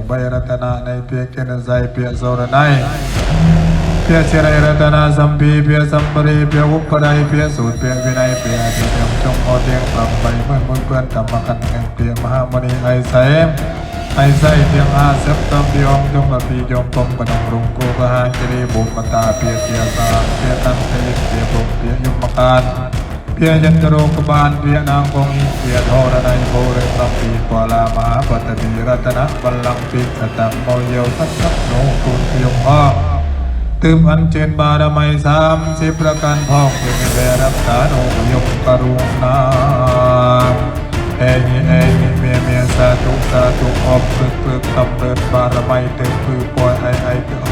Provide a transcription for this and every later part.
វបីរតនានៃពាក្យកិនស័យពាក្យសូរណៃពាក្យសិរិរតនាសម្ពីពាក្យសម្បរិពាក្យឧបដ័យពាក្យសូត្រពាក្យវិន័យពាក្យទីខ្ញុំចុងអទៀងបំបីមិនមុនព្រានកម្មកណ្ដឹងពាក្យមហាមុនីអៃសែអៃសែទៀង50តំយងចុងពីយងពំបណ្ដងរងគូបហាជរីបុមតាពាក្យទាសាពាក្យតន្ត្រីពាក្យបុព្វពាក្យយមកាន เปียเตียสาเปียตันตโรกบาลเปียนางคงเปียโทรนัยโพเรตัมปีกวาลามาปัตติรัตนะบัลลังปิสตังโมเยวทัตตโนกุลยงพ่อตืมอันเจนบารมัยสามสิบประการพ่องเพียงแวรับตาโนยงกรุณาเอหิเอหิเมียเมียสาธุสาธุอบปึกปึกตำเริดบารมัยเต็มคือปล่อยไอไอเกิด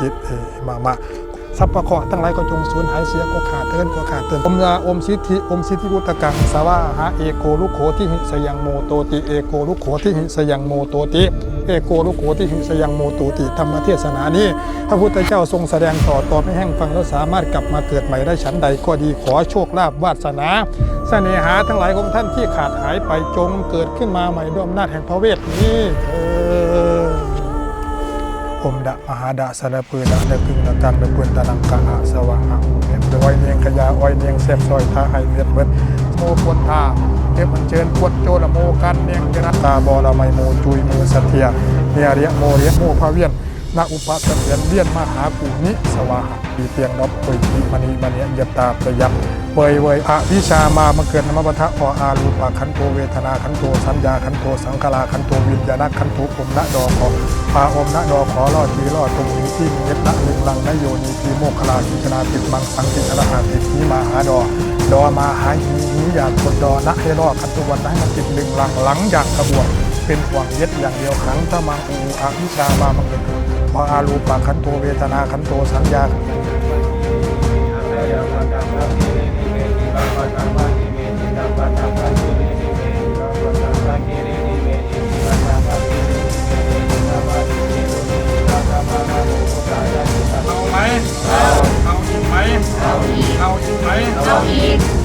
จิตเอมามาสัพพะเคาะทั้งหลายก็จงสูญหายเสียก็ขาดเทินก็ขาดเทินอมยาอมสิทธิอมสิทธิพุทธกังสาวาหาเอโกลุโขที่หิสยังโมโตติเอโกลุโขที่หิสยังโมโตติเอโกลุโขที่หิสยังโมโตติธรรมเทศนานี้พระพุทธเจ้าทรงแสดงต่อต่อไม่แห้งฟังแล้วสามารถกลับมาเกิดใหม่ได้ฉันใดก็ดีขอโชคลาภวาสนาเสน่หาทั้งหลายของท่านที่ขาดหายไปจงเกิดขึ้นมาใหม่ด้วยอำนาจแห่งพระเวทนี้เออ อมดะมหาดะสารปืนดะเดกึงดะกังเดปืนตะลังกะอะสวะอะเม็ดอ้อยเนียงขยาอ้อยเนียงเสบซอยทาให้เม็ดเม็ดโมปวนทาเก็บมันเชิญปวดโจละโมกันเนียงจนตาบอละไมโมจุยมือสัตยาเนียเรียโมเรียโมพาเวียนนาอุปาสเวียนเวียนมหากูนิสวาหะปีเตียงดอกเปยปีมณีมณียตาประยับ เวยเวยอวิชามามาเกิดนมปะทะออารูปะขันโตเวทนาขันโตสัญญาขันโตสังขารขันโตวิญญาณขันโตปุมนะดอขอปาอมนะดอขอรอดทีรอดตรงนี้ที่เย็บละลึงลังนโยนีทีโมกขลาคิชนาติดมังสังติชนะหาติดนี้มาหาดอดอมาหาหีหีอยากกดดอนะให้รอดขันตุวันให้มันติดลึงลังหลังอยากกระบวนเป็นห่วงเย็ดอย่างเดียวขังตะมังอูอวิชามามังเกิดพออารูปะขันโตเวทนาขันโตสัญญายะ Beats.